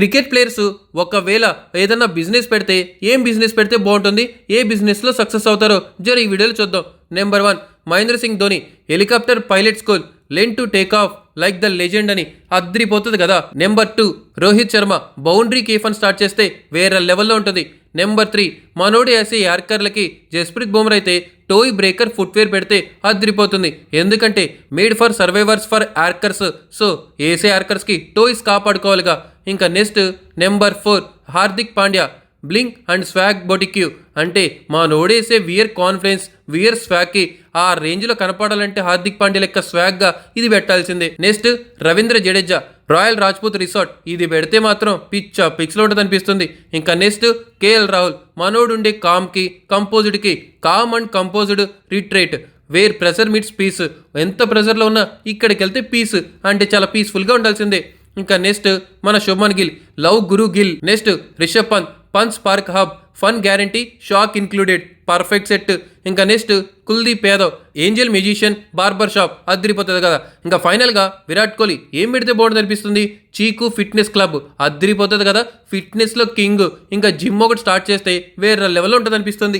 Cricket players ఒకవేళ ఏదన్నా business పెడితే ఏం బిజినెస్ పెడితే బాగుంటుంది ఏ బిజినెస్లో సక్సెస్ అవుతారో జర ఈ వీడియోలో చూద్దాం. Number one Mahendra Singh Dhoni helicopter pilot school learn to take off. Like the legend అని అద్రిపోతుంది కదా. Number two Rohit Sharma boundary కీఫన్ start చేస్తే వేరే లెవెల్లో ఉంటుంది. నెంబర్ త్రీ మనోడి వేసే యార్కర్లకి జస్ప్రీత్ బుమ్రా అయితే టోయ్ బ్రేకర్ ఫుట్వేర్ పెడితే అద్రిపోతుంది. ఎందుకంటే made for survivors for yorkers. So AC యార్కర్స్కి టోయ్స్ కాపాడుకోవాలిగా. ఇంకా next number four Hardik Pandya blink and swag boutique అంటే మా నోడేసే వియర్ కాన్ఫిడెన్స్ వియర్ స్వాగ్కి. ఆ రేంజ్లో కనపడాలంటే హార్దిక్ పాండే లెక్క స్వాగ్గా ఇది పెట్టాల్సిందే. Next Ravindra Jadeja royal Rajput resort. ఇది పెడితే మాత్రం పిచ్చ పిక్స్లో ఉంటుంది అనిపిస్తుంది. ఇంకా నెక్స్ట్ కేఎల్ రాహుల్ మనోడుండే కామ్కి కంపోజ్డ్కి. Calm and composed retreat. Where pressure meets peace. ఎంత ప్రెషర్లో ఉన్నా ఇక్కడికి వెళ్తే పీస్. అంటే చాలా పీస్ఫుల్గా ఉండాల్సిందే. ఇంకా నెక్స్ట్ మన Shubman Gill love guru Gill. Next Rishabh Pant. Punch spark hub fun guarantee shock included perfect set ఇంకా next Kuldeep Yadav. Angel musician barber shop అద్దరిపోతుంది కదా. ఇంకా ఫైనల్గా విరాట్ కోహ్లీ ఏం పెడితే బాగుంటుంది అనిపిస్తుంది? చీకు ఫిట్నెస్ క్లబ్ అద్దరిపోతుంది కదా. ఫిట్నెస్లో కింగ్ ఇంకా జిమ్ ఒకటి స్టార్ట్ చేస్తే వేరే లెవెల్లో ఉంటుంది అనిపిస్తుంది